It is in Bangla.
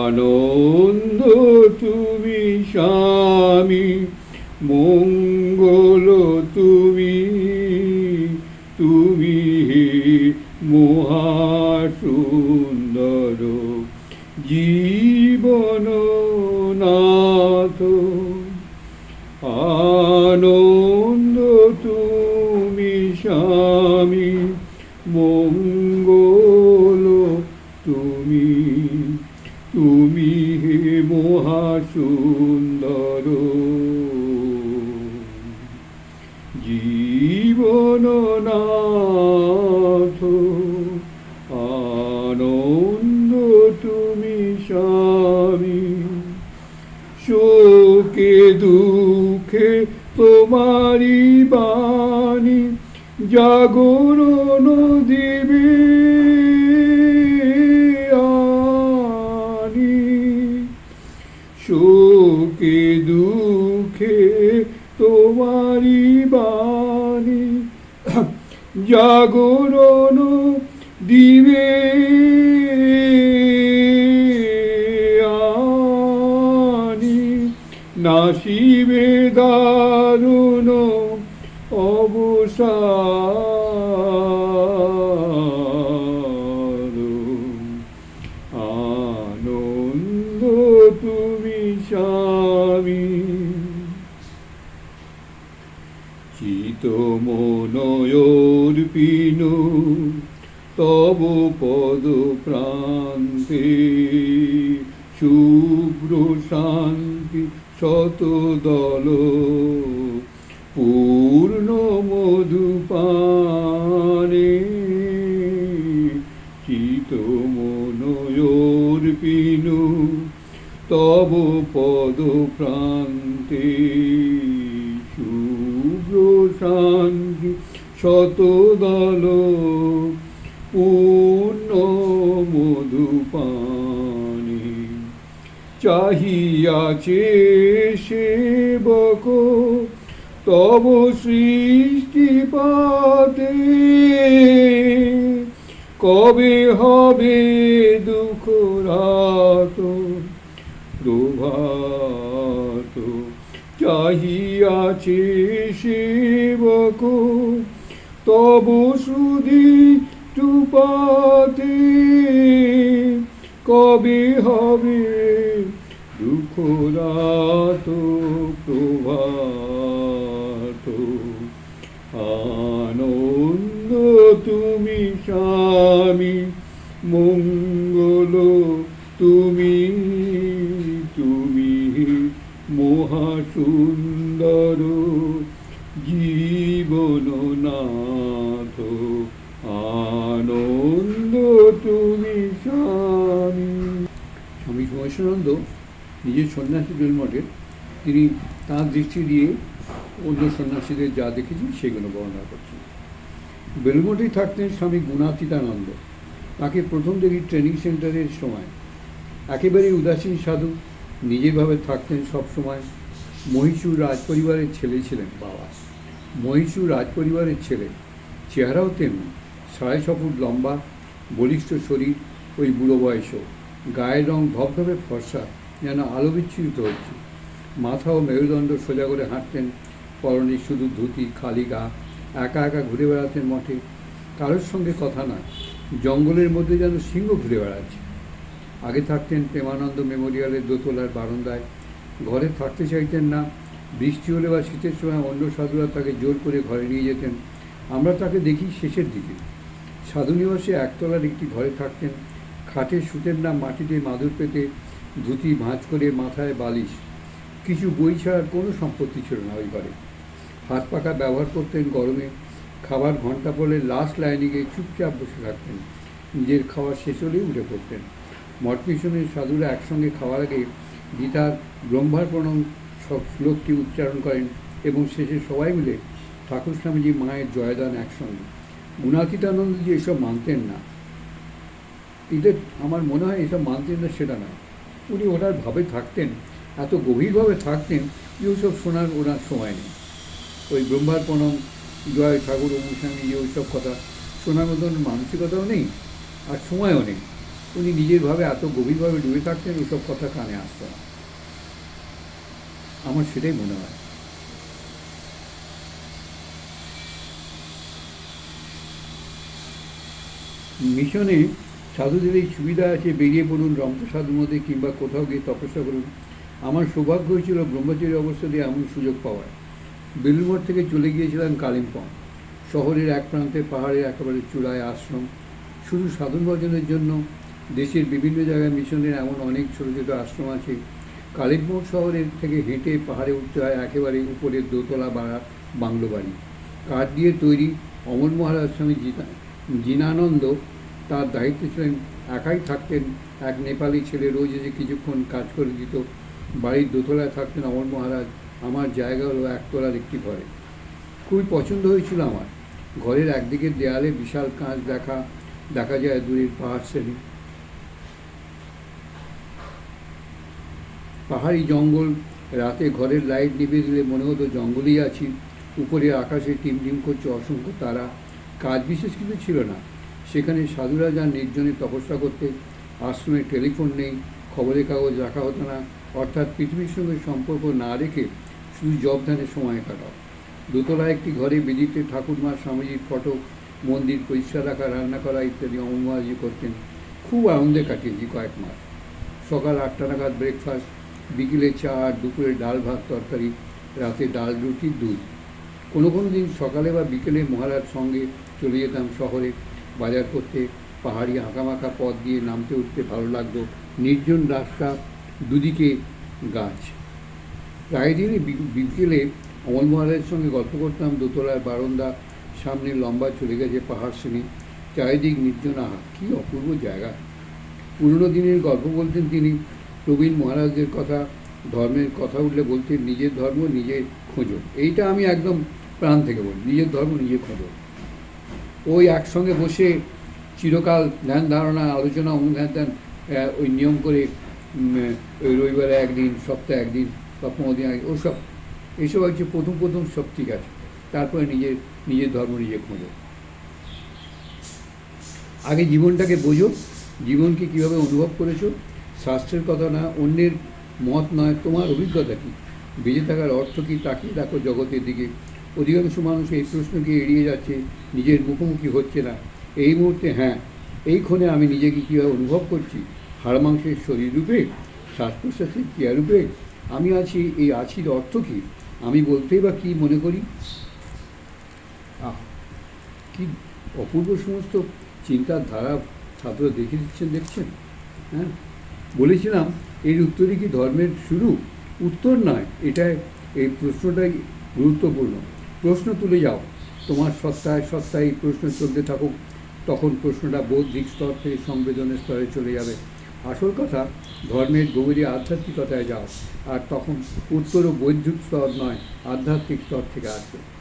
আনন্দ তুমি স্বামী মঙ্গল তুমি তুমি মহাসুন্দর জীবন নাথ তুমি মহাসুন্দর। জীবন নাথ আনন্দ তুমি স্বামী। শোকে দুঃখে তোমারি বাণী জাগরণ দিবে শোকে দুঃখে তোমারি বাণী। জাগরণ দিবে আনি। নাসিবে দারুণ অবসার চিত মনয়োর পিনু, তব পদ প্রান্তে শুভ্র শান্তি শত দল, পূর্ণ মধুপানে চিত মনয়োর পিনু, তব পদ প্রান্তে শুভ্র শান্তি শত দল পূর্ণ মধুপানি চাহিয়াছে সেবক তব সৃষ্টিপাতে কবে হবে দুঃখ রাত, প্রভাত চাহিয়াছে সেবক তব সুধি টুপাতে কবে হবে দুঃখ রাত প্রভাত। আনন্দ তুমি স্বামী, মঙ্গল তুমি মহাসুন্দর জীবন নাথ আনন্দ তুমি স্বামী। স্বামী সময়েশ্বরানন্দ নিজের সন্ন্যাসী মঠে তিনি তাঁর দৃষ্টি দিয়ে অন্য সন্ন্যাসীদের যা দেখেছেন সেগুলো বর্ণনা করছেন। বেলুমঠেই থাকতেন স্বামী গুণাতীতানন্দ। তাকে প্রথম দেখি ট্রেনিং সেন্টারের সময় একেবারেই উদাসীন সাধু, নিজেভাবে থাকতেন সব সময় মহীশূর রাজপরিবারের ছেলে ছিলেন বাবা। মহীশূর রাজপরিবারের ছেলে। চেহারাও তেমনি। সাড়ে ছ ফুট লম্বা, বলিষ্ঠ শরীর, ওই বুড়ো বয়সও গায়ের রং ধবধবে ফর্সা, যেন আলো বিচ্ছুরিত হচ্ছে। মাথা ও মেরুদণ্ড সোজা করে হাঁটতেন। পরনে শুধু ধুতি, খালি গা। একা একা ঘুরে বেড়াতেন মঠে কারোর সঙ্গে কথা নয়। জঙ্গলের মধ্যে যেন সিংহ ঘুরে বেড়াচ্ছে। আগে থাকতেন প্রেমানন্দ মেমোরিয়ালের দোতলার বারান্দায়। ঘরে থাকতে চাইতেন না, বৃষ্টি হলে বা শীতের সময় অন্য সাধুরা তাকে জোর করে ঘরে নিয়ে যেতেন। আমরা তাকে দেখি শেষের দিকে। সাধু নিবাসে একতলার একটি ঘরে থাকতেন। খাটে শুতেন না মাটিতে মাদুর পেতে ধুতি ভাঁজ করে মাথায় বালিশ। কিছু বই ছাড়ার কোনো সম্পত্তি ছিল না ওই ঘরে। হাত পাখা ব্যবহার করতেন গরমে। খাবার ঘণ্টা পড়লে লাস্ট লাইনে গিয়ে চুপচাপ বসে থাকতেন। নিজের খাওয়া শেষ হলেই উঠে পড়তেন। মঠ সাধুরা একসঙ্গে খাওয়ার আগে গীতার ব্রহ্মার প্রণম সব শ্লোকটি উচ্চারণ করেন এবং শেষে সবাই মিলে ঠাকুর স্বামীজি মায়ের জয়দান একসঙ্গে। গুণাতীতানন্দজি এসব মানতেন না। এদের আমার মনে হয় এসব মানতেন না, সেটা না। উনি ওনার ভাবে থাকতেন, এত গভীরভাবে থাকতেন যে ওসব শোনার ওনার সময় নেই। ওই ব্রহ্মার প্রণম, জয় ঠাকুর অনুস্বামী যে ওইসব কথা শোনার মতন মানসিকতাও নেই আর সময়ও নেই। উনি নিজের ভাবে এত গভীরভাবে ডুবে থাকতেন, ওসব কথা কানে আসতো না। আমার সেটাই মনে হয়। মিশনে সাধুদের এই সুবিধা আছে, বেরিয়ে পড়ুন রমপ্রসাদের মধ্যে কিংবা কোথাও গিয়ে তপস্যা করুন। আমার সৌভাগ্য হয়েছিল ব্রহ্মচারী অবস্থা দিয়ে এমন সুযোগ পাওয়ার। বেলুমঠ থেকে চলে গিয়েছিলাম কালিম্পং। শহরের এক প্রান্তে পাহাড়ের একেবারে চূড়ায় আশ্রম। শুধু সাধন ভজনের জন্য দেশের বিভিন্ন জায়গায় মিশনের এমন অনেক ছোটো ছোটো আশ্রম আছে। কালিম্পং শহরের থেকে হেঁটে পাহাড়ে উঠতে হয় একেবারে উপরের দোতলা বাড়া বাংলো বাড়ি। কাঠ দিয়ে তৈরি অমর মহারাজ স্বামী জিনানন্দ তার দায়িত্বে ছিলেন। একাই থাকতেন, এক নেপালি ছেলে রোজ এসে কিছুক্ষণ কাজ করে দিত। বাড়ির দোতলায় থাকতেন অমর মহারাজ, আমার জায়গা হলো একতলার একটি ঘরে। খুবই পছন্দ হয়েছিল আমার। ঘরের একদিকের দেয়ালে বিশাল কাঁচ দেখা দেখা যায় দূরের পাহাড় শ্রেণি। পাহাড়ি জঙ্গল, রাতে ঘরের লাইট নিভে দিলে মনে হতো জঙ্গলেই আছি। উপরে আকাশে টিমটিম করছে অসংখ্য তারা। কাজ বিশেষ কিছু ছিল না। সেখানে সাধুরা যান নির্জনে তপস্যা করতে আশ্রমে টেলিফোন নেই, খবরের কাগজ রাখা হতো না। অর্থাৎ পৃথিবীর সঙ্গে সম্পর্ক না রেখে শুধু জব ধ্যানে সময় কাটাও। দোতলা একটি ঘরে বিদিতে ঠাকুরমার স্বামীজির ফটো, মন্দির পরিষ্কার রাখা, রান্না করা ইত্যাদি অমরাজি করতেন। খুব আনন্দে কাটিয়েছি কয়েক মাস। সকাল আটটা নাগাদ ব্রেকফাস্ট বিকেলে চা, দুপুরে ডাল ভাত, তরকারি, রাতে ডাল, রুটি, দুধ। কোনো কোনো দিন সকালে বা বিকেলে মহারাজ সঙ্গে চলে যেতাম শহরে, বাজার করতে। পাহাড়ি আঁকামাখা পথ দিয়ে নামতে উঠতে ভালো লাগতো। নির্জন রাস্তা, দুদিকে গাছ। প্রায় দিনই বিকেলে অমল মহারাজের সঙ্গে গল্প করতাম। দোতলার বারান্দা সামনে লম্বা চলে গেছে পাহাড় শ্রেণি। চারিদিক নির্জন আহা, কী অপূর্ব জায়গা। পুরনো দিনের গল্প বলতেন তিনি প্রবীণ মহারাজদের কথা, ধর্মের কথা উঠলে বলতে নিজের ধর্ম, নিজে খোঁজো। এইটা আমি একদম প্রাণ থেকে বলি, নিজের ধর্ম, নিজে খোঁজো। ওই একসঙ্গে বসে চিরকাল ধ্যান ধারণা, আলোচনা অনুধ্যান ধ্যান ওই নিয়ম করে ওই রবিবারে একদিন, সপ্তাহে একদিন বা পনেরো দিন আগে, ওসব, এইসব হচ্ছে প্রথম প্রথম সব ঠিক আছে। তারপরে নিজের নিজের ধর্ম, নিজে খোঁজো। আগে জীবনটাকে বোঝো, জীবনকে কীভাবে অনুভব করেছ শাস্ত্রের কথা না, অন্যের মত নয়, তোমার অভিজ্ঞতা কী? বেঁচে থাকার অর্থ কী? তাকিয়ে দেখো জগতের দিকে। অধিকাংশ মানুষ এই প্রশ্নকে এড়িয়ে যাচ্ছে, নিজের মুখোমুখি হচ্ছে না। এই মুহূর্তে হ্যাঁ এই ক্ষণে আমি নিজেকে কীভাবে অনুভব করছি? হাড় মাংসের শরীর রূপে? শ্বাস প্রশ্বাসের ক্রিয়া রূপে? আমি আছি, এই আছির অর্থ কী? আমি বলতেই বা কী মনে করি? আহ, কি অপূর্ব সমস্ত চিন্তার ধারা ছাত্র দেখে দিচ্ছেন, দেখছেন? হ্যাঁ? বলেছিলাম, এর উত্তরই কি ধর্মের শুরু? উত্তর নয়, এটা, এই প্রশ্নটাই গুরুত্বপূর্ণ। প্রশ্ন তুলে যাও। তোমার সত্তায় সত্তায় এই প্রশ্ন চলতে থাকুক, তখন প্রশ্নটা বৌদ্ধিক স্তর থেকে সংবেদনের স্তরে চলে যাবে। আসল কথা, ধর্মের গভীরে আধ্যাত্মিকতায় যাও, আর তখন উত্তরও বৌদ্ধিক স্তর নয়, আধ্যাত্মিক স্তর থেকে আসবে।